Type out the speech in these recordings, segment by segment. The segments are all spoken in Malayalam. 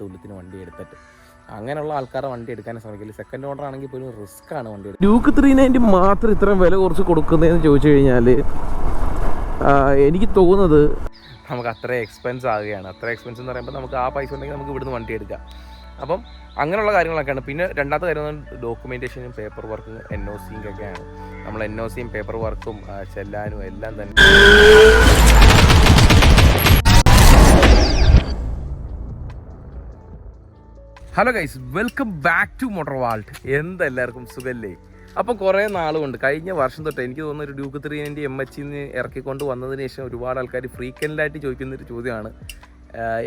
തുല്യത്തിന് വണ്ടി എടുത്തിട്ട്. അങ്ങനെയുള്ള ആൾക്കാരെ വണ്ടി എടുക്കാനും ശ്രമിക്കില്ല. സെക്കൻഡ് ഓർഡർ ആണെങ്കിൽ പോലും റിസ്ക് ആണ് വണ്ടി ഡ്യൂക്ക് ത്രീ നയന്റി മാത്രം ഇത്രയും വില കുറച്ച് കൊടുക്കുന്നതെന്ന് ചോദിച്ചു കഴിഞ്ഞാൽ എനിക്ക് തോന്നുന്നത് നമുക്ക് അത്ര എക്സ്പെൻസ് ആവുകയാണ്. അത്ര എക്സ്പെൻസ് എന്ന് പറയുമ്പോൾ നമുക്ക് ആ പൈസ ഉണ്ടെങ്കിൽ നമുക്ക് ഇവിടുന്ന് വണ്ടി എടുക്കാം. അപ്പം അങ്ങനെയുള്ള കാര്യങ്ങളൊക്കെയാണ്. പിന്നെ രണ്ടാമത്തെ കാര്യം ഡോക്യുമെന്റേഷനും പേപ്പർ വർക്കും എൻ ഒ സിയും ഒക്കെയാണ് നമ്മൾ എൻ ഒ സിയും പേപ്പർ വർക്കും ചെല്ലാനും എല്ലാം തന്നെ. Hello guys welcome back to motor vault എന്തെല്ലാവർക്കും സുഖല്ലേ? അപ്പം കുറേ നാളുകൊണ്ട് കഴിഞ്ഞ വർഷം തൊട്ട് എനിക്ക് തോന്നുന്നു ഒരു Duke three ninety M H ഇറക്കിക്കൊണ്ട് വന്നതിന് ശേഷം ഒരുപാട് ആൾക്കാർ ഫ്രീക്വന്റായിട്ട് ചോദിക്കുന്ന ഒരു ചോദ്യമാണ്.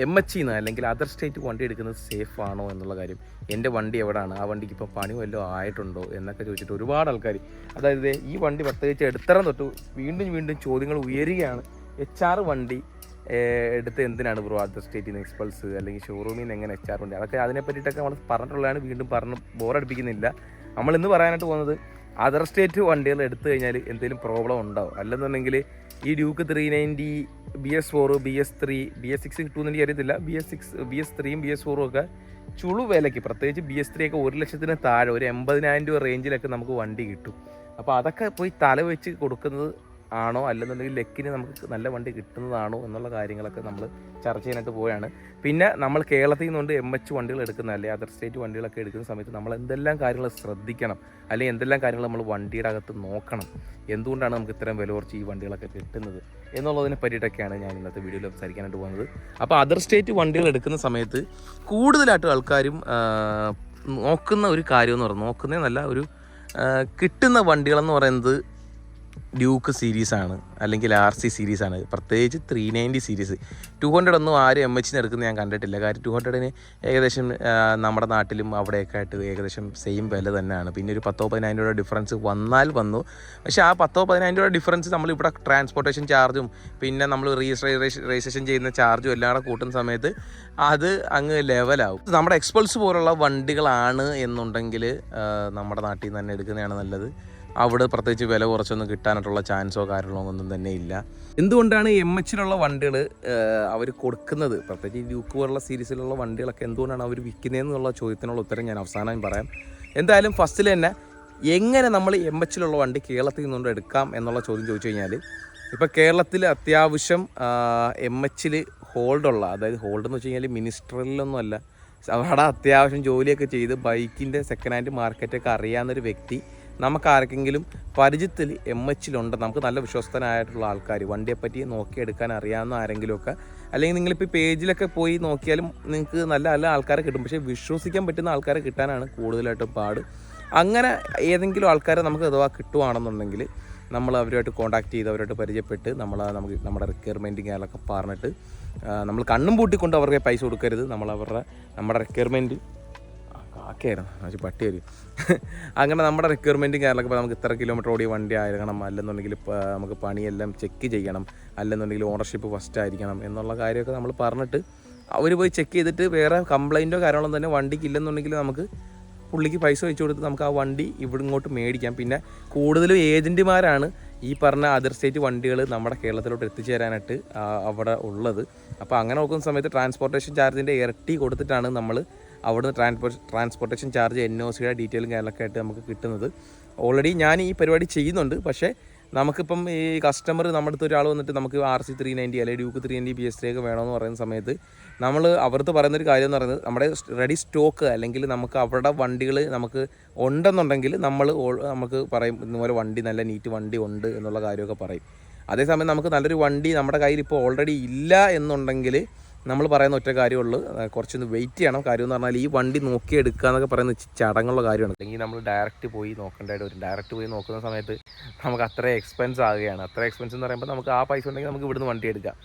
എം എച്ച് നിന്ന് അല്ലെങ്കിൽ അതർ സ്റ്റേറ്റ് വണ്ടി എടുക്കുന്നത് സേഫ് ആണോ എന്നുള്ള കാര്യം. എന്റെ വണ്ടി എവിടെയാണ് ആ വണ്ടിക്ക് ഇപ്പോൾ പണി വല്ലതും ആയിട്ടുണ്ടോ എന്നൊക്കെ ചോദിച്ചിട്ട് ഒരുപാട് ആൾക്കാർ അതായത് ഈ വണ്ടി പ്രത്യേകിച്ച് എടുത്തരം തൊട്ട് വീണ്ടും വീണ്ടും ചോദ്യങ്ങൾ ഉയരുകയാണ്. എച്ച് ആർ വണ്ടി എടുത്ത് എന്തിനാണ് ബ്രോ അതർ സ്റ്റേറ്റിൽ നിന്ന് എക്സ്പൾസ് അല്ലെങ്കിൽ ഷോറൂമിൽ നിന്ന് എങ്ങനെ എച്ച് ആർ വണ്ടി അതൊക്കെ അതിനെ പറ്റിയിട്ടൊക്കെ നമ്മൾ പറഞ്ഞിട്ടുള്ളതാണ്. വീണ്ടും പറഞ്ഞ് ബോറടിപ്പിക്കുന്നില്ല നമ്മൾ ഇന്ന് പറയാനായിട്ട് പോകുന്നത് അതർ സ്റ്റേറ്റ് വണ്ടികൾ എടുത്തു കഴിഞ്ഞാൽ എന്തെങ്കിലും പ്രോബ്ലം ഉണ്ടാവും അല്ലെന്നുണ്ടെങ്കിൽ ഈ Duke three ninety B S four B S three B S six കിട്ടുമെന്ന് എനിക്ക് അറിയത്തില്ല. B S six B S ത്രീയും ബി എസ് ഫോറും ഒക്കെ ചുളു വിലയ്ക്ക് പ്രത്യേകിച്ച് ബി എസ് ത്രീ ഒക്കെ ഒരു ലക്ഷത്തിന് താഴെ ഒരു എൺപതിനായിരം രൂപ റേഞ്ചിലൊക്കെ നമുക്ക് വണ്ടി കിട്ടും. അപ്പോൾ അതൊക്കെ പോയി തല വെച്ച് കൊടുക്കുന്നത് ആണോ അല്ലെന്നുണ്ടെങ്കിൽ ലെക്കിന് നമുക്ക് നല്ല വണ്ടി കിട്ടുന്നതാണോ എന്നുള്ള കാര്യങ്ങളൊക്കെ നമ്മൾ ചർച്ച ചെയ്യാനായിട്ട് പോവുകയാണ്. പിന്നെ നമ്മൾ കേരളത്തിൽ നിന്നുകൊണ്ട് എം എച്ച് വണ്ടികൾ എടുക്കുന്ന അല്ലെങ്കിൽ അതർ സ്റ്റേറ്റ് വണ്ടികളൊക്കെ എടുക്കുന്ന സമയത്ത് നമ്മൾ എന്തെല്ലാം കാര്യങ്ങൾ ശ്രദ്ധിക്കണം അല്ലെങ്കിൽ എന്തെല്ലാം കാര്യങ്ങൾ നമ്മൾ വണ്ടിയുടെ അകത്ത് നോക്കണം എന്തുകൊണ്ടാണ് നമുക്ക് ഇത്തരം വില കുറച്ച് ഈ വണ്ടികളൊക്കെ കിട്ടുന്നത് എന്നുള്ളതിനെ പറ്റിയിട്ടൊക്കെയാണ് ഞാൻ ഇന്നത്തെ വീഡിയോയിൽ സംസാരിക്കാനായിട്ട് പോകുന്നത്. അപ്പോൾ അതർ സ്റ്റേറ്റ് വണ്ടികൾ എടുക്കുന്ന സമയത്ത് കൂടുതലായിട്ട് ആൾക്കാരും നോക്കുന്ന ഒരു കാര്യം എന്ന് പറയുന്നത് നോക്കുന്നതെന്നല്ല ഒരു കിട്ടുന്ന വണ്ടികളെന്ന് പറയുന്നത് ഡ്യൂക്ക് സീരീസാണ് അല്ലെങ്കിൽ ആർ സി സീരീസാണ്. പ്രത്യേകിച്ച് three ninety series. Two hundred ഒന്നും ആരും എം എച്ചിന് എടുക്കുന്നത് ഞാൻ കണ്ടിട്ടില്ല. കാര്യം ടു ഹൺഡ്രഡിന് ഏകദേശം നമ്മുടെ നാട്ടിലും അവിടെയൊക്കെ ആയിട്ട് ഏകദേശം സെയിം വില തന്നെയാണ്. പിന്നെ ഒരു പത്തോ പതിനായിരം രൂപ ഡിഫറൻസ് വന്നാൽ വന്നു. പക്ഷേ ആ പത്തോ പതിനായിരം രൂപ ഡിഫറൻസ് നമ്മൾ ഇവിടെ ട്രാൻസ്പോർട്ടേഷൻ ചാർജും പിന്നെ നമ്മൾ രജിസ്ട്രേഷൻ ചെയ്യുന്ന ചാർജും എല്ലാം കൂടെ കൂട്ടുന്ന സമയത്ത് അത് അങ്ങ് ലെവലാവും നമ്മുടെ എക്സ്പൾസ് പോലുള്ള വണ്ടികളാണ് എന്നുണ്ടെങ്കിൽ നമ്മുടെ നാട്ടിൽ നിന്ന് തന്നെ എടുക്കുന്നതാണ് നല്ലത്. അവിടെ പ്രത്യേകിച്ച് വില കുറച്ചൊന്നും കിട്ടാനായിട്ടുള്ള ചാൻസോ കാര്യങ്ങളോ ഒന്നും തന്നെ ഇല്ല. എന്തുകൊണ്ടാണ് എം എച്ചിലുള്ള വണ്ടികൾ അവർ കൊടുക്കുന്നത്? പ്രത്യേകിച്ച് ഡ്യൂക്ക് പോലുള്ള സീരീസിലുള്ള വണ്ടികളൊക്കെ എന്തുകൊണ്ടാണ് അവർ വിൽക്കുന്നതെന്നുള്ള ചോദ്യത്തിനുള്ള ഉത്തരം ഞാൻ അവസാനം പറയാം. എന്തായാലും ഫസ്റ്റിൽ തന്നെ എങ്ങനെ നമ്മൾ എം എച്ചിലുള്ള വണ്ടി കേരളത്തിൽ നിന്നുകൊണ്ട് എടുക്കാം എന്നുള്ള ചോദ്യം ചോദിച്ചു കഴിഞ്ഞാൽ ഇപ്പോൾ കേരളത്തിൽ അത്യാവശ്യം എം എച്ചിൽ ഹോൾഡുള്ള അതായത് ഹോൾഡ് എന്ന് വെച്ച് കഴിഞ്ഞാൽ മിനിസ്റ്ററിലൊന്നും അല്ല അവിടെ അത്യാവശ്യം ജോലിയൊക്കെ ചെയ്ത് ബൈക്കിന്റെ സെക്കൻഡ് ഹാൻഡ് മാർക്കറ്റൊക്കെ അറിയാവുന്നൊരു വ്യക്തി നമുക്ക് ആർക്കെങ്കിലും പരിചയത്തിൽ എം എച്ചിലുണ്ട് നമുക്ക് നല്ല വിശ്വസ്തനായിട്ടുള്ള ആൾക്കാർ വണ്ടിയെപ്പറ്റി നോക്കിയെടുക്കാൻ അറിയാവുന്ന ആരെങ്കിലുമൊക്കെ. അല്ലെങ്കിൽ നിങ്ങളിപ്പോൾ പേജിലൊക്കെ പോയി നോക്കിയാലും നിങ്ങൾക്ക് നല്ല നല്ല ആൾക്കാരെ കിട്ടും. പക്ഷേ വിശ്വസിക്കാൻ പറ്റുന്ന ആൾക്കാരെ കിട്ടാനാണ് കൂടുതലായിട്ടും പാട്. അങ്ങനെ ഏതെങ്കിലും ആൾക്കാരെ നമുക്ക് അഥവാ കിട്ടുവാണെന്നുണ്ടെങ്കിൽ നമ്മൾ അവരുമായിട്ട് കോൺടാക്ട് ചെയ്ത് അവരുമായിട്ട് പരിചയപ്പെട്ട് നമ്മൾ നമുക്ക് നമ്മുടെ റിക്വയർമെന്റും കാര്യങ്ങളൊക്കെ പറഞ്ഞിട്ട് നമ്മൾ കണ്ണും പൂട്ടിക്കൊണ്ട് അവർക്ക് പൈസ കൊടുക്കരുത്. നമ്മൾ അവരുടെ നമ്മുടെ റിക്വയർമെന്റ് കാക്കയായിരുന്നു അത് പട്ടി വരും. അങ്ങനെ നമ്മുടെ റിക്വയർമെന്റും ഇപ്പോൾ നമുക്ക് ഇത്ര കിലോമീറ്റർ ഓടിയ വണ്ടി ആയിരിക്കണം. അല്ലെന്നുണ്ടെങ്കിൽ നമുക്ക് പണിയെല്ലാം ചെക്ക് ചെയ്യണം. അല്ലെന്നുണ്ടെങ്കിൽ ഓണർഷിപ്പ് ഫസ്റ്റ് ആയിരിക്കണം എന്നുള്ള കാര്യമൊക്കെ നമ്മൾ പറഞ്ഞിട്ട് അവർ പോയി ചെക്ക് ചെയ്തിട്ട് വേറെ കംപ്ലൈന്റോ കാര്യങ്ങളോ തന്നെ വണ്ടിക്ക് ഇല്ലെന്നുണ്ടെങ്കിൽ നമുക്ക് പുള്ളിക്ക് പൈസ വെച്ച് കൊടുത്ത് നമുക്ക് ആ വണ്ടി ഇവിടെ ഇങ്ങോട്ട് മേടിക്കാം. പിന്നെ കൂടുതലും ഏജന്റുമാരാണ് ഈ പറഞ്ഞ അതർ സ്റ്റേറ്റ് വണ്ടികൾ നമ്മുടെ കേരളത്തിലോട്ട് എത്തിച്ചേരാനായിട്ട് അവിടെ ഉള്ളത്. അപ്പോൾ അങ്ങനെ നോക്കുന്ന സമയത്ത് ട്രാൻസ്പോർട്ടേഷൻ ചാർജിന്റെ ഇരട്ടി കൊടുത്തിട്ടാണ് നമ്മൾ അവിടുന്ന് transport transportation charge N O സിയുടെ ഡീറ്റെയിലും കാര്യങ്ങളൊക്കെ ആയിട്ട് നമുക്ക് കിട്ടുന്നത്. ഓൾറെഡി ഞാൻ ഈ പരിപാടി ചെയ്യുന്നുണ്ട്. പക്ഷേ നമുക്കിപ്പം ഈ കസ്റ്റമർ നമ്മുടെ അടുത്ത് ഒരാൾ വന്നിട്ട് നമുക്ക് ആർ സി ത്രീ നയന്റി അല്ലെങ്കിൽ Duke three ninety B S three ഒക്കെ വേണമെന്ന് പറയുന്ന സമയത്ത് നമ്മൾ അവർക്ക് പറയുന്നൊരു കാര്യം എന്ന് പറയുന്നത് നമ്മുടെ റെഡി സ്റ്റോക്ക് അല്ലെങ്കിൽ നമുക്ക് അവരുടെ വണ്ടികൾ നമുക്ക് ഉണ്ടെന്നുണ്ടെങ്കിൽ നമ്മൾ നമുക്ക് പറയും ഇതുപോലെ വണ്ടി നല്ല നീറ്റ് വണ്ടി ഉണ്ട് എന്നുള്ള കാര്യമൊക്കെ പറയും. അതേസമയം നമുക്ക് നല്ലൊരു വണ്ടി നമ്മുടെ കയ്യിൽ ഇപ്പോൾ ഓൾറെഡി ഇല്ല എന്നുണ്ടെങ്കിൽ നമ്മൾ പറയുന്ന ഒറ്റ കാര്യമുള്ളൂ. കുറച്ചൊന്ന് വെയിറ്റ് ചെയ്യണം. കാര്യം എന്ന് പറഞ്ഞാൽ ഈ വണ്ടി നോക്കി എടുക്കുക എന്നൊക്കെ പറയുന്ന ചടങ്ങുള്ള കാര്യമാണ്. അല്ലെങ്കിൽ നമ്മൾ ഡയറക്റ്റ് പോയി നോക്കേണ്ടതായിട്ട് വരും. ഡയറക്റ്റ് പോയി നോക്കുന്ന സമയത്ത് നമുക്ക് അത്ര എക്സ്പെൻസ് ആവുകയാണ് അത്ര എക്സ്പെൻസ് എന്ന് പറയുമ്പോൾ നമുക്ക് ആ പൈസ ഉണ്ടെങ്കിൽ നമുക്ക് ഇവിടുന്ന് വണ്ടി എടുക്കാം.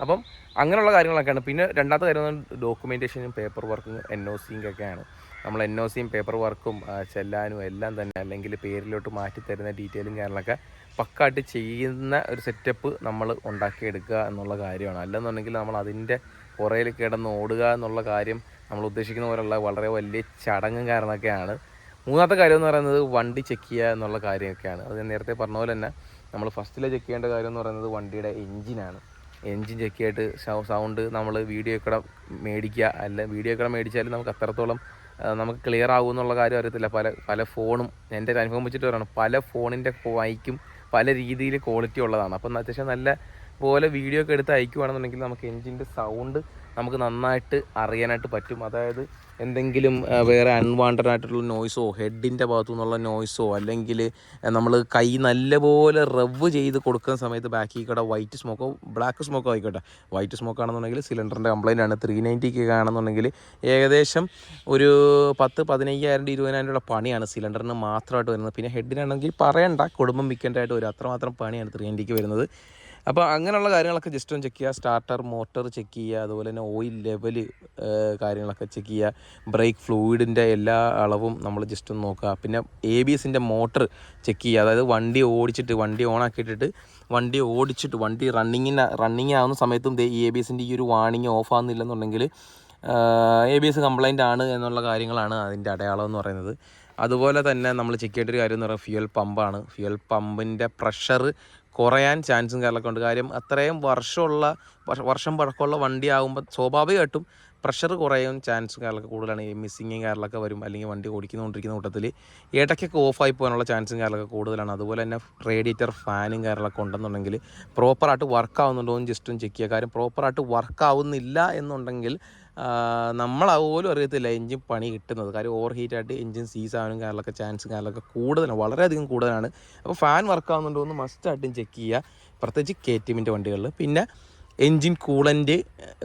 അപ്പം അങ്ങനെയുള്ള കാര്യങ്ങളൊക്കെയാണ്. പിന്നെ രണ്ടാമത്തെ കാര്യം ഡോക്യുമെന്റേഷനും പേപ്പർ വർക്കും എൻ ഒ സിയും ഒക്കെയാണ്. നമ്മൾ എൻ ഒ സിയും പേപ്പർ വർക്കും ചെല്ലാനും എല്ലാം തന്നെ അല്ലെങ്കിൽ പേരിലോട്ട് മാറ്റി തരുന്ന ഡീറ്റെയിലും കാര്യങ്ങളൊക്കെ പക്കായിട്ട് ചെയ്യുന്ന ഒരു സെറ്റപ്പ് നമ്മൾ ഉണ്ടാക്കിയെടുക്കുക എന്നുള്ള കാര്യമാണ്. അല്ലെന്നുണ്ടെങ്കിൽ നമ്മൾ അതിന്റെ പുറയിൽ കിടന്ന് ഓടുക എന്നുള്ള കാര്യം നമ്മൾ ഉദ്ദേശിക്കുന്ന പോലുള്ള വളരെ വലിയ ചടങ്ങും കാരണമൊക്കെയാണ് മൂന്നാമത്തെ കാര്യം എന്ന് പറയുന്നത് വണ്ടി ചെക്ക് ചെയ്യുക എന്നുള്ള കാര്യമൊക്കെയാണ്. അത് നേരത്തെ പറഞ്ഞ പോലെ തന്നെ നമ്മൾ ഫസ്റ്റിലെ ചെക്ക് ചെയ്യേണ്ട കാര്യം എന്ന് പറയുന്നത് വണ്ടിയുടെ എഞ്ചിനാണ് എഞ്ചിൻ ചെക്ക് ചെയ്തിട്ട് സൗണ്ട് നമ്മൾ വീഡിയോ കൂടെ മേടിക്കുക. അല്ല വീഡിയോ കൂടെ മേടിച്ചാലും നമുക്ക് അത്രത്തോളം നമുക്ക് ക്ലിയർ ആകും എന്നുള്ള കാര്യം അറിയത്തില്ല. പല പല ഫോണും എന്റെ അനുഭവം വെച്ചിട്ട് പറയണം. പല ഫോണിന്റെ മൈക്കും പല രീതിയിൽ ക്വാളിറ്റി ഉള്ളതാണ്. അപ്പം അത്യാവശ്യം നല്ല പോലെ വീഡിയോ ഒക്കെ എടുത്ത് അയക്കുവാണെന്നുണ്ടെങ്കിൽ നമുക്ക് എൻജിന്റെ സൗണ്ട് നമുക്ക് നന്നായിട്ട് അറിയാനായിട്ട് പറ്റും. അതായത് എന്തെങ്കിലും വേറെ അൺവാണ്ടഡ് ആയിട്ടുള്ള നോയ്സോ ഹെഡിന്റെ ഭാഗത്തു നിന്നുള്ള നോയ്സോ അല്ലെങ്കിൽ നമ്മൾ കൈ നല്ലപോലെ റവ് ചെയ്ത് കൊടുക്കുന്ന സമയത്ത് ബാക്കിൽ കൂടെ വൈറ്റ് സ്മോക്കോ ബ്ലാക്ക് സ്മോക്കോ ആയിക്കോട്ടെ. വൈറ്റ് സ്മോക്ക് ആണെന്നുണ്ടെങ്കിൽ സിലിണ്ടറിന്റെ കംപ്ലൈന്റ് ആണ്. ത്രീ നയന്റിക്ക് ആണെന്നുണ്ടെങ്കിൽ ഏകദേശം ഒരു പത്ത് പതിനയ്യായിരം ഇരുപതിനായിരം രൂപ പണിയാണ് സിലിണ്ടറിന് മാത്രമായിട്ട് വരുന്നത്. പിന്നെ ഹെഡിനാണെങ്കിൽ പറയണ്ട കുടുംബം വിൽക്കേണ്ടതായിട്ട് വരും. അത്രമാത്രം പണിയാണ് ത്രീ നയന്റിക്ക് വരുന്നത്. അപ്പോൾ അങ്ങനെയുള്ള കാര്യങ്ങളൊക്കെ ജസ്റ്റ് ഒന്ന് ചെക്ക് ചെയ്യുക. സ്റ്റാർട്ടർ മോട്ടർ ചെക്ക് ചെയ്യുക. അതുപോലെ തന്നെ ഓയിൽ ലെവൽ കാര്യങ്ങളൊക്കെ ചെക്ക് ചെയ്യുക. ബ്രേക്ക് ഫ്ലൂയിഡിന്റെ എല്ലാ അളവും നമ്മൾ ജസ്റ്റ് ഒന്ന് നോക്കുക. പിന്നെ എ ബി എസിന്റെ മോട്ടർ ചെക്ക് ചെയ്യുക. അതായത് വണ്ടി ഓടിച്ചിട്ട് വണ്ടി ഓൺ ആക്കിയിട്ടിട്ട് വണ്ടി ഓടിച്ചിട്ട് വണ്ടി റണ്ണിങ്ങിന് റണ്ണിങ് ആവുന്ന സമയത്തും ഈ എ ബി എസിന്റെ ഈ ഒരു വാണിങ് ഓഫ് ആകുന്നില്ലെന്നുണ്ടെങ്കിൽ എ ബി എസ് കംപ്ലൈന്റ് ആണ് എന്നുള്ള കാര്യങ്ങളാണ് അതിന്റെ അടയാളം എന്ന് പറയുന്നത്. അതുപോലെ തന്നെ നമ്മൾ ചെക്ക് ചെയ്യേണ്ട ഒരു കാര്യം എന്ന് പറയുന്നത് ഫ്യൂൽ പമ്പാണ് ഫ്യൂൽ പമ്പിന്റെ പ്രഷർ കുറയാൻ ചാൻസും കാര്യങ്ങളൊക്കെ ഉണ്ട്. കാര്യം അത്രയും വർഷമുള്ള വർഷം പഴക്കമുള്ള വണ്ടിയാകുമ്പോൾ സ്വാഭാവികമായിട്ടും പ്രഷർ കുറയും ചാൻസ് കാര്യങ്ങളൊക്കെ കൂടുതലാണ് ഈ മിസ്സിങ്ങും കാര്യങ്ങളൊക്കെ വരും. അല്ലെങ്കിൽ വണ്ടി ഓടിക്കുന്നുകൊണ്ടിരിക്കുന്ന കൂട്ടത്തിൽ ഇടയ്ക്കൊക്കെ ഓഫായി പോകാനുള്ള ചാൻസും കാര്യങ്ങളൊക്കെ കൂടുതലാണ്. അതുപോലെ തന്നെ റേഡിയേറ്റർ ഫാനും കാര്യങ്ങളൊക്കെ ഉണ്ടെന്നുണ്ടെങ്കിൽ പ്രോപ്പറായിട്ട് വർക്ക് ആവുന്നുണ്ടോ എന്ന് ജസ്റ്റ് ചെക്ക് ചെയ്യുക. കാര്യം പ്രോപ്പറായിട്ട് വർക്ക് ആവുന്നില്ല എന്നുണ്ടെങ്കിൽ നമ്മളതുപോലും പോലും അറിയത്തില്ല എഞ്ചിൻ പണി കിട്ടുന്നത്. കാര്യം ഓവർ ഹീറ്റായിട്ട് എഞ്ചിൻ സീസ് ആവാനും കാര്യങ്ങളൊക്കെ ചാൻസും കാര്യങ്ങളൊക്കെ കൂടുതലാണ്. വളരെയധികം കൂടുതലാണ്. അപ്പോൾ ഫാൻ വർക്ക് ആവുന്നുണ്ടോ എന്ന് മസ്റ്റായിട്ടും ചെക്ക് ചെയ്യുക. പ്രത്യേകിച്ച് കെ ടി എമ്മിന്റെ വണ്ടികളിൽ. പിന്നെ എൻജിൻ കൂളന്റ്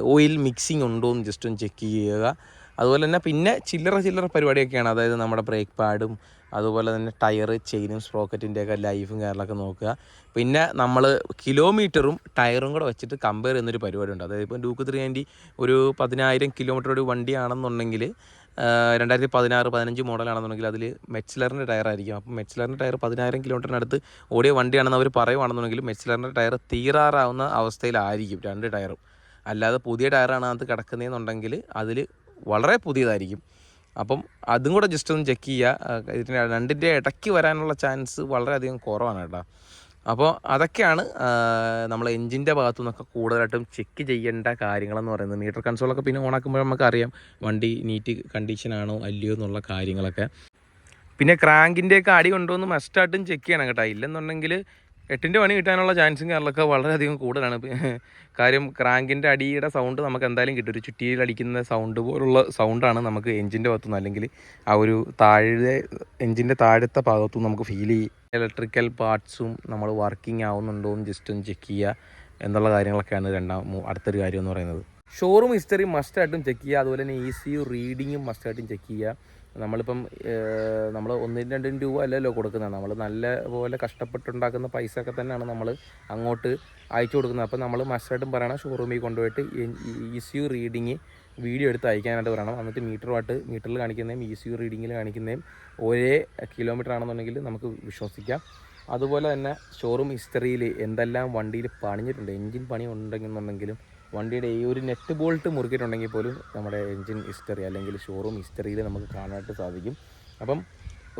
ഓയിൽ മിക്സിംഗ് ഉണ്ടോ എന്ന് ജസ്റ്റ് ഒന്ന് ചെക്ക് ചെയ്യുക. അതുപോലെ തന്നെ പിന്നെ ചില്ലറ ചില്ലറ പരിപാടിയൊക്കെയാണ്. അതായത് നമ്മുടെ ബ്രേക്ക് പാഡും അതുപോലെ തന്നെ ടയർ ചെയിനും സ്പ്രോക്കറ്റിന്റെയൊക്കെ ലൈഫും കാര്യങ്ങളൊക്കെ നോക്കുക. പിന്നെ നമ്മൾ കിലോമീറ്ററും ടയറും കൂടെ വെച്ചിട്ട് കമ്പയർ ചെയ്യുന്നൊരു പരിപാടി ഉണ്ട്. അതായത് ഇപ്പോൾ ഡൂക്ക് ത്രീ ഒരു പതിനായിരം കിലോമീറ്റർ ഒരു വണ്ടിയാണെന്നുണ്ടെങ്കിൽ രണ്ടായിരത്തി പതിനാറ് പതിനഞ്ച് മോഡലാണെന്നുണ്ടെങ്കിൽ അതിൽ മെച്ചിലറിന്റെ ടയർ ആയിരിക്കും അപ്പം മെച്ചിലറിന്റെ ടയർ പതിനായിരം കിലോമീറ്ററിനടുത്ത് ഓടിയ വണ്ടിയാണെന്ന് അവർ പറയുവാണെന്നുണ്ടെങ്കിൽ മെച്ചിലറിന്റെ ടയർ തീരാറാവുന്ന അവസ്ഥയിലായിരിക്കും രണ്ട് ടയറും. അല്ലാതെ പുതിയ ടയറാണ് അത് കിടക്കുന്നതെന്നുണ്ടെങ്കിൽ അതിൽ വളരെ പുതിയതായിരിക്കും. അപ്പം അതും കൂടെ ജസ്റ്റ് ഒന്ന് ചെക്ക് ചെയ്യുക. ഇതിന്റെ രണ്ടിന്റെ ഇടയ്ക്ക് വരാനുള്ള ചാൻസ് വളരെയധികം കുറവാണ് കേട്ടോ. അപ്പോൾ അതൊക്കെയാണ് നമ്മൾ എഞ്ചിന്റെ ഭാഗത്തു നിന്നൊക്കെ കൂടുതലായിട്ടും ചെക്ക് ചെയ്യേണ്ട കാര്യങ്ങളെന്ന് പറയുന്നത്. മീറ്റർ കൺസോളൊക്കെ പിന്നെ ഓണാക്കുമ്പോൾ നമുക്കറിയാം വണ്ടി നീറ്റ് കണ്ടീഷനാണോ അല്ലയോ എന്നുള്ള കാര്യങ്ങളൊക്കെ. പിന്നെ ക്രാങ്കിന്റെയൊക്കെ അടി കൊണ്ടുവന്ന് മസ്റ്റായിട്ടും ചെക്ക് ചെയ്യണം കേട്ടോ. ഇല്ലെന്നുണ്ടെങ്കിൽ എട്ടിന്റെ പണി കിട്ടാനുള്ള ചാൻസും കാര്യങ്ങളൊക്കെ വളരെയധികം കൂടുതലാണ്. കാര്യം ക്രാങ്കിന്റെ അടിയുടെ സൗണ്ട് നമുക്ക് എന്തായാലും കിട്ടും. ഒരു ചുറ്റിയിൽ അടിക്കുന്ന സൗണ്ട് പോലുള്ള സൗണ്ടാണ് നമുക്ക് എഞ്ചിന്റെ ഭാഗത്തുനിന്ന് അല്ലെങ്കിൽ ആ ഒരു താഴെ എഞ്ചിന്റെ താഴത്തെ ഭാഗത്തുനിന്ന് നമുക്ക് ഫീൽ ചെയ്യും ഇലക്ട്രിക്കൽ പാർട്സും നമ്മൾ വർക്കിംഗ് ആവുന്നുണ്ടോ എന്ന് ജസ്റ്റ് ഒന്ന് ചെക്ക് ചെയ്യുക എന്നുള്ള കാര്യങ്ങളൊക്കെയാണ് രണ്ടാം അടുത്തൊരു കാര്യം എന്ന് പറയുന്നത്. ഷോറൂം ഹിസ്റ്ററി മസ്റ്റായിട്ടും ചെക്ക് ചെയ്യുക. അതുപോലെ തന്നെ ഇ സി യു റീഡിങ്ങും മസ്റ്റായിട്ടും ചെക്ക് ചെയ്യുക. നമ്മളിപ്പം നമ്മൾ ഒന്നും രണ്ടും രൂപ അല്ലല്ലോ കൊടുക്കുന്നത്. നമ്മൾ നല്ല പോലെ കഷ്ടപ്പെട്ടുണ്ടാക്കുന്ന പൈസ ഒക്കെ തന്നെയാണ് നമ്മൾ അങ്ങോട്ട് അയച്ചു കൊടുക്കുന്നത്. അപ്പോൾ നമ്മൾ മസ്റ്റായിട്ടും പറയണം ഷോറൂമിൽ കൊണ്ടുപോയിട്ട് സി റീഡിങ് വീഡിയോ എടുത്ത് അയക്കാനായിട്ട് പറയണം. എന്നിട്ട് മീറ്ററുമായിട്ട് മീറ്ററിൽ കാണിക്കുന്നതും ഇ സി യു റീഡിങ്ങിൽ കാണിക്കുന്നതും ഒരേ കിലോമീറ്റർ ആണെന്നുണ്ടെങ്കിൽ നമുക്ക് വിശ്വസിക്കാം. അതുപോലെ തന്നെ ഷോറൂം ഹിസ്റ്ററിയിൽ എന്തെല്ലാം വണ്ടിയിൽ പണിഞ്ഞിട്ടുണ്ട് എൻജിൻ പണി ഉണ്ടെന്നുണ്ടെങ്കിലും വണ്ടിയുടെ ഈ ഒരു നെറ്റ് ബോൾട്ട് മുറുക്കിയിട്ടുണ്ടെങ്കിൽ പോലും നമ്മുടെ എൻജിൻ ഹിസ്റ്ററി അല്ലെങ്കിൽ ഷോറൂം ഹിസ്റ്ററിയിൽ നമുക്ക് കാണാനായിട്ട് സാധിക്കും. അപ്പം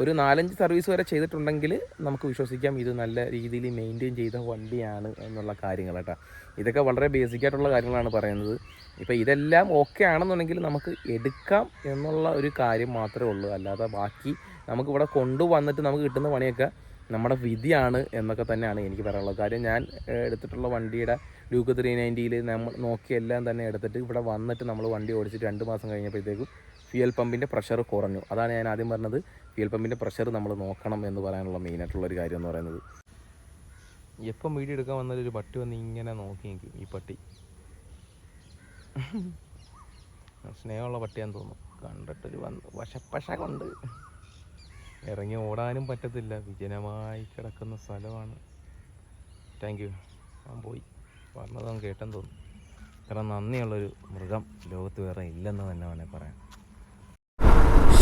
ഒരു നാലഞ്ച് സർവീസ് വരെ ചെയ്തിട്ടുണ്ടെങ്കിൽ നമുക്ക് വിശ്വസിക്കാം ഇത് നല്ല രീതിയിൽ മെയിന്റെയിൻ ചെയ്ത വണ്ടിയാണ് എന്നുള്ള കാര്യങ്ങൾ കേട്ടോ. ഇതൊക്കെ വളരെ ബേസിക് ആയിട്ടുള്ള കാര്യങ്ങളാണ് പറയുന്നത്. ഇപ്പോൾ ഇതെല്ലാം ഓക്കെ ആണെന്നുണ്ടെങ്കിൽ നമുക്ക് എടുക്കാം എന്നുള്ള ഒരു കാര്യം മാത്രമേ ഉള്ളൂ. അല്ലാതെ ബാക്കി നമുക്കിവിടെ കൊണ്ടുവന്നിട്ട് നമുക്ക് കിട്ടുന്ന പണിയൊക്കെ നമ്മുടെ വിധിയാണ് എന്നൊക്കെ തന്നെയാണ് എനിക്ക് പറയാനുള്ളത്. കാര്യം ഞാൻ എടുത്തിട്ടുള്ള വണ്ടിയുടെ ഡ്യൂക്ക് ത്രീ നയന്റിയിൽ നമ്മൾ നോക്കി എല്ലാം തന്നെ എടുത്തിട്ട് ഇവിടെ വന്നിട്ട് നമ്മൾ വണ്ടി ഓടിച്ചിട്ട് രണ്ട് മാസം കഴിഞ്ഞപ്പോഴത്തേക്കും ഫ്യൂൽ പമ്പിന്റെ പ്രഷർ കുറഞ്ഞു. അതാണ് ഞാൻ ആദ്യം പറഞ്ഞത്. ഫ്യൂൽ പമ്പിന്റെ പ്രഷർ നമ്മൾ നോക്കണം എന്ന് പറയാനുള്ള മെയിനായിട്ടുള്ള ഒരു കാര്യം എന്ന് പറയുന്നത്. എപ്പം വീഡിയോ എടുക്കാൻ വന്നാലും ഒരു പട്ടി വന്ന് ഇങ്ങനെ നോക്കി നിൽക്കും ഈ പട്ടി. സ്നേഹമുള്ള പട്ടിയാന്ന് തോന്നുന്നു. കണ്ടിട്ടൊരു വന്ന് വശപ്പശ കൊണ്ട് ഇറങ്ങി ഓടാനും പറ്റത്തില്ല. വിജനമായി കിടക്കുന്ന സ്ഥലമാണ്. താങ്ക് യു ഞാൻ പോയി. പറഞ്ഞതും കേട്ടെന്ന് തോന്നുന്നു ഇത്ര നന്ദിയുള്ളൊരു മൃഗം ലോകത്ത് വേറെ ഇല്ലെന്ന് തന്നെ വേണേൽ പറയാം.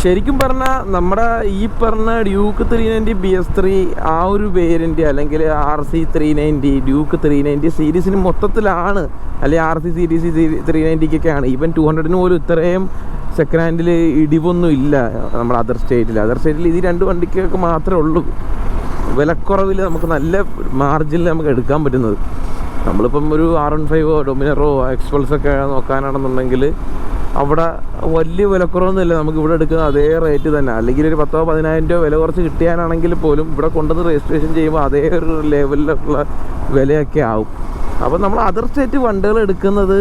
ശരിക്കും പറഞ്ഞാൽ നമ്മുടെ ഈ പറഞ്ഞ Duke three ninety B S three ആ ഒരു പേരിന്റെ അല്ലെങ്കിൽ R C three ninety Duke three ninety സീരീസിന് മൊത്തത്തിലാണ്. അല്ലെങ്കിൽ ആർ സി സീരീസ് ത്രീ നയന്റിക്കൊക്കെയാണ് ഈവൻ ടു ഹൺഡ്രഡിന് പോലും ഇത്രയും സെക്കൻഡ് ഹാൻഡിൽ ഇടിവൊന്നും ഇല്ല നമ്മുടെ അതർ സ്റ്റേറ്റിൽ അതർ സ്റ്റേറ്റിൽ ഇത് രണ്ട് വണ്ടിക്കൊക്കെ മാത്രമേ ഉള്ളൂ. വിലക്കുറവിൽ നമുക്ക് നല്ല മാർജിനിൽ നമുക്ക് എടുക്കാൻ പറ്റുന്നത്. നമ്മളിപ്പം ഒരു ആർ എൺ ഫൈവോ ഡൊമിനറോ എക്സ്പൾസ് ഒക്കെ നോക്കാനാണെന്നുണ്ടെങ്കിൽ അവിടെ വലിയ വിലക്കുറവൊന്നുമില്ല. നമുക്ക് ഇവിടെ എടുക്കുന്ന അതേ റേറ്റ് തന്നെ. അല്ലെങ്കിൽ ഒരു പത്തോ പതിനായിരം രൂപ വില കുറച്ച് കിട്ടിയാനാണെങ്കിൽ പോലും ഇവിടെ കൊണ്ടുവന്ന് രജിസ്ട്രേഷൻ ചെയ്യുമ്പോൾ അതേ ഒരു ലെവലിലുള്ള വിലയൊക്കെ ആവും. അപ്പോൾ നമ്മൾ അതർ സ്റ്റേറ്റ് വണ്ടികൾ എടുക്കുന്നത്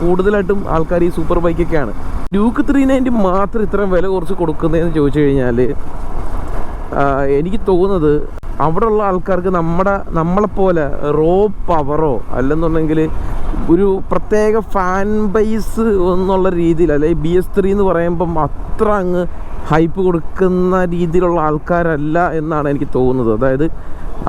കൂടുതലായിട്ടും ആൾക്കാർ ഈ സൂപ്പർ ബൈക്കൊക്കെയാണ് ഡ്യൂക്ക് ത്രീ നയന്റി മാത്രം ഇത്രയും വില കുറച്ച് കൊടുക്കുന്നതെന്ന് ചോദിച്ചു കഴിഞ്ഞാൽ എനിക്ക് തോന്നുന്നത് അവിടെയുള്ള ആൾക്കാർക്ക് നമ്മുടെ നമ്മളെപ്പോലെ റോ പവറോ അല്ലെന്നുണ്ടെങ്കിൽ ഒരു പ്രത്യേക ഫാൻ ബേസ് എന്നുള്ള രീതിയിൽ അല്ലെങ്കിൽ ബി എസ് ത്രീ എന്ന് പറയുമ്പം അത്ര അങ്ങ് ഹൈപ്പ് കൊടുക്കുന്ന രീതിയിലുള്ള ആൾക്കാരല്ല എന്നാണ് എനിക്ക് തോന്നുന്നത്. അതായത്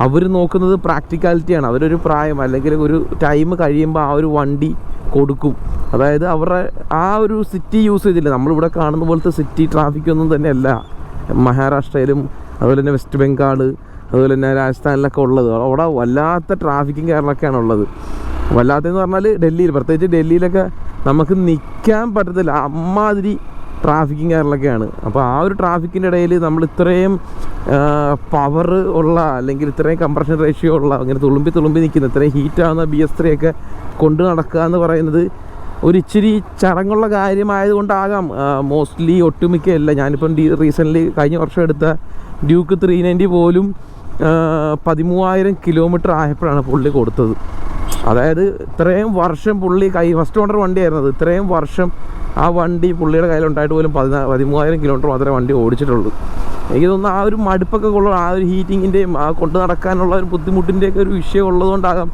അവർ നോക്കുന്നത് പ്രാക്ടിക്കാലിറ്റിയാണ് അവരൊരു പ്രായം അല്ലെങ്കിൽ ഒരു ടൈം കഴിയുമ്പോൾ ആ ഒരു വണ്ടി കൊടുക്കും. അതായത് അവരുടെ ആ ഒരു സിറ്റി യൂസ് ചെയ്തില്ല. നമ്മളിവിടെ കാണുന്ന പോലത്തെ സിറ്റി ട്രാഫിക് ഒന്നും തന്നെയല്ല. മഹാരാഷ്ട്രയിലും അതുപോലെ തന്നെ വെസ്റ്റ് ബംഗാൾ അതുപോലെ തന്നെ രാജസ്ഥാനിലൊക്കെ ഉള്ളത്. അവിടെ വല്ലാത്ത ട്രാഫിക്കും കാര്യങ്ങളൊക്കെയാണ് ഉള്ളത്. വല്ലാത്തതെന്ന് പറഞ്ഞാൽ ഡൽഹിയിൽ പ്രത്യേകിച്ച് ഡൽഹിയിലൊക്കെ നമുക്ക് നിൽക്കാൻ പറ്റത്തില്ല. അമ്മാതിരി ട്രാഫിക്കും കാര്യങ്ങളൊക്കെയാണ്. അപ്പോൾ ആ ഒരു ട്രാഫിക്കിന്റെ ഇടയിൽ നമ്മൾ ഇത്രയും പവർ ഉള്ള അല്ലെങ്കിൽ ഇത്രയും കംപ്രഷൻ റേഷ്യോ ഉള്ള അങ്ങനെ തുളുമ്പി തുളുമ്പി നിൽക്കുന്ന ഇത്രയും ഹീറ്റാവുന്ന ബി എസ് ത്രീ ഒക്കെ കൊണ്ടു നടക്കുക എന്ന് പറയുന്നത് ഒരു ഇച്ചിരി ചടങ്ങുള്ള കാര്യമായതുകൊണ്ടാകാം. മോസ്റ്റ്ലി ഒട്ടുമിക്കയല്ല ഞാനിപ്പം ഡി റീസെന്റ്ലി കഴിഞ്ഞ വർഷം എടുത്ത ഡ്യൂക്ക് ത്രീ നയന്റി പോലും പതിമൂവായിരം കിലോമീറ്റർ ആയപ്പോഴാണ് പുള്ളി കൊടുത്തത്. അതായത് ഇത്രയും വർഷം പുള്ളി കൈ ഫസ്റ്റ് ഓണർ വണ്ടിയായിരുന്നത്. ഇത്രയും വർഷം ആ വണ്ടി പുള്ളിയുടെ കയ്യിലുണ്ടായിട്ട് പോലും പതിനാ പതിമൂവായിരം കിലോമീറ്റർ മാത്രമേ വണ്ടി ഓടിച്ചിട്ടുള്ളൂ. എനിക്ക് തോന്നുന്നു ആ ഒരു മടുപ്പൊക്കെ ഉള്ള ആ ഒരു ഹീറ്റിങ്ങിന്റെയും ആ കൊണ്ട് നടക്കാനുള്ള ഒരു ബുദ്ധിമുട്ടിന്റെയൊക്കെ ഒരു വിഷയം ഉള്ളതുകൊണ്ടാകാം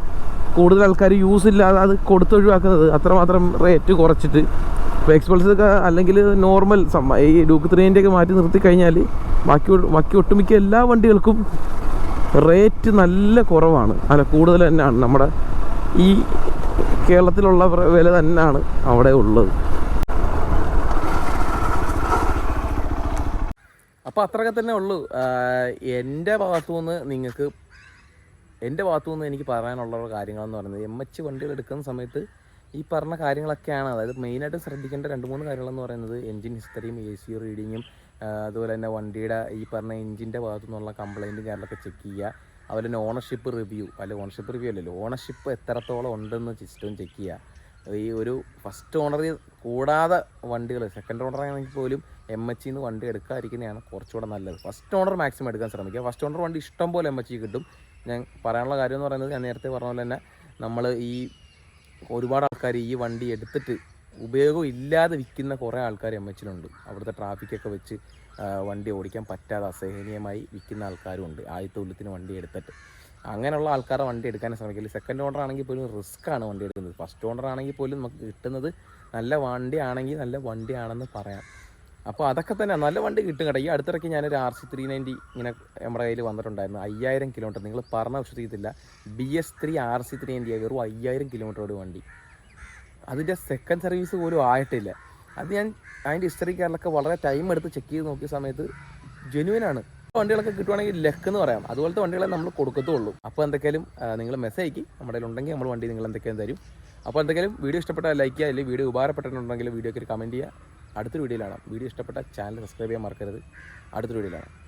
കൂടുതൽ ആൾക്കാർ യൂസ് ഇല്ലാതെ അത് കൊടുത്തൊഴിവാക്കുന്നത്. അത്രമാത്രം റേറ്റ് കുറച്ചിട്ട്. ഇപ്പോൾ എക്സ്പൾസ് ഒക്കെ അല്ലെങ്കിൽ നോർമൽ ഈ ഡൂക്ക് ത്രീന്റെ ഒക്കെ മാറ്റി നിർത്തി കഴിഞ്ഞാൽ ബാക്കി ബാക്കി ഒട്ടുമിക്ക എല്ലാ വണ്ടികൾക്കും റേറ്റ് നല്ല കുറവാണ്. അല്ല കൂടുതൽ തന്നെയാണ്. നമ്മുടെ ഈ കേരളത്തിലുള്ള വില തന്നെയാണ് അവിടെ ഉള്ളത്. അപ്പോൾ അത്രയൊക്കെ തന്നെ ഉള്ളൂ. എന്റെ ഭാഗത്തു നിന്ന് നിങ്ങൾക്ക് എന്റെ ഭാഗത്തു നിന്ന് എനിക്ക് പറയാനുള്ള കാര്യങ്ങളെന്ന് പറയുന്നത് എം എച്ച് വണ്ടികൾ എടുക്കുന്ന സമയത്ത് ഈ പറഞ്ഞ കാര്യങ്ങളൊക്കെയാണ്. അതായത് മെയിനായിട്ട് ശ്രദ്ധിക്കേണ്ട രണ്ട് മൂന്ന് കാര്യങ്ങളെന്ന് പറയുന്നത് എൻജിൻ ഹിസ്റ്ററിയും എ സി റീഡിങ്ങും അതുപോലെ തന്നെ വണ്ടിയുടെ ഈ പറഞ്ഞ എഞ്ചിന്റെ ഭാഗത്തു നിന്നുള്ള കംപ്ലൈന്റും കാര്യങ്ങളൊക്കെ ചെക്ക് ചെയ്യുക. അതുപോലെ തന്നെ ഓണർഷിപ്പ് റിവ്യൂ അല്ല ഓണർഷിപ്പ് റിവ്യൂ അല്ലല്ലോ. ഓണർഷിപ്പ് എത്രത്തോളം ഉണ്ടെന്ന് സിസ്റ്റം ചെക്ക് ചെയ്യുക. ഈ ഒരു ഫസ്റ്റ് ഓണർ കൂടാതെ വണ്ടികൾ സെക്കൻഡ് ഓണർ ആണെങ്കിൽ പോലും എം എച്ച് നിന്ന് വണ്ടി എടുക്കാതിരിക്കുന്നതാണ് കുറച്ചുകൂടെ നല്ലത്. ഫസ്റ്റ് ഓണർ മാക്സിമം എടുക്കാൻ ശ്രമിക്കുക. ഫസ്റ്റ് ഓണർ വണ്ടി ഇഷ്ടം പോലെ എം എച്ച് കിട്ടും. ഞാൻ പറയാനുള്ള കാര്യം എന്ന് പറയുന്നത് ഞാൻ നേരത്തെ പറഞ്ഞ പോലെ തന്നെ നമ്മൾ ഈ ഒരുപാട് ആൾക്കാർ ഈ വണ്ടി എടുത്തിട്ട് ഉപയോഗം ഇല്ലാതെ വിൽക്കുന്ന കുറേ ആൾക്കാർ എം എച്ചിലുണ്ട് അവിടുത്തെ ട്രാഫിക്കൊക്കെ വെച്ച് വണ്ടി ഓടിക്കാൻ പറ്റാതെ അസഹനീയമായി വിൽക്കുന്ന ആൾക്കാരും ഉണ്ട്. ആദ്യത്തെ ഉള്ളത്തിന് വണ്ടി എടുത്തിട്ട്. അങ്ങനെയുള്ള ആൾക്കാരെ വണ്ടി എടുക്കാൻ ശ്രമിക്കില്ല സെക്കൻഡ് ഓണർ ആണെങ്കിൽ പോലും റിസ്ക് ആണ് വണ്ടി എടുക്കുന്നത്. ഫസ്റ്റ് ഓണർ ആണെങ്കിൽ പോലും നമുക്ക് കിട്ടുന്നത് നല്ല വണ്ടി ആണെങ്കിൽ നല്ല വണ്ടി ആണെന്ന് പറയാം. അപ്പോൾ അതൊക്കെ തന്നെ നല്ല വണ്ടി കിട്ടും കേട്ടോ. ഈ അടുത്തിടയ്ക്ക് ഞാനൊരു ആർ സി ത്രീ നയന്റി ഇങ്ങനെ നമ്മുടെ കയ്യിൽ വന്നിട്ടുണ്ടായിരുന്നു. അയ്യായിരം കിലോമീറ്റർ നിങ്ങൾ പറഞ്ഞ വിശ്വസിക്കത്തില്ല B S three R C three ninety വെറും അയ്യായിരം കിലോമീറ്ററോട് വണ്ടി. അതിന്റെ സെക്കൻഡ് സർവീസ് പോലും ആയിട്ടില്ല. അത് ഞാൻ അതിന്റെ ഹിസ്റ്ററി ഹിസ്റ്ററിക്കാരിലൊക്കെ വളരെ ടൈം എടുത്ത് ചെക്ക് ചെയ്ത് നോക്കിയ സമയത്ത് ജെനുവിനാണ് വണ്ടികളൊക്കെ കിട്ടുവാണെങ്കിൽ ലക്ക് എന്ന് പറയാം. അതുപോലത്തെ വണ്ടികളെ നമ്മൾ കൊടുക്കത്തുള്ളൂ. അപ്പോൾ എന്തൊക്കെയാലും നിങ്ങൾ മെസ്സേജ് അയക്കി. നമ്മുടെ ഉണ്ടെങ്കിൽ നമ്മൾ വണ്ടി നിങ്ങൾ എന്തൊക്കെയാണ് തരും. അപ്പോൾ എന്തെങ്കിലും വീഡിയോ ഇഷ്ടപ്പെട്ടാൽ ലൈക്ക് ചെയ്യുക. അല്ലെങ്കിൽ വീഡിയോ ഉപകാരപ്പെട്ടിട്ടുണ്ടെങ്കിൽ വീഡിയോക്ക് ഒരു കമന്റ് ചെയ്യുക. അടുത്തൊരു വീഡിയോയിലാണ് വീഡിയോ ഇഷ്ടപ്പെട്ട ചാനൽ സബ്സ്ക്രൈബ് ചെയ്യാൻ മറക്കരുത്. അടുത്തൊരു വീഡിയോയിലാണ്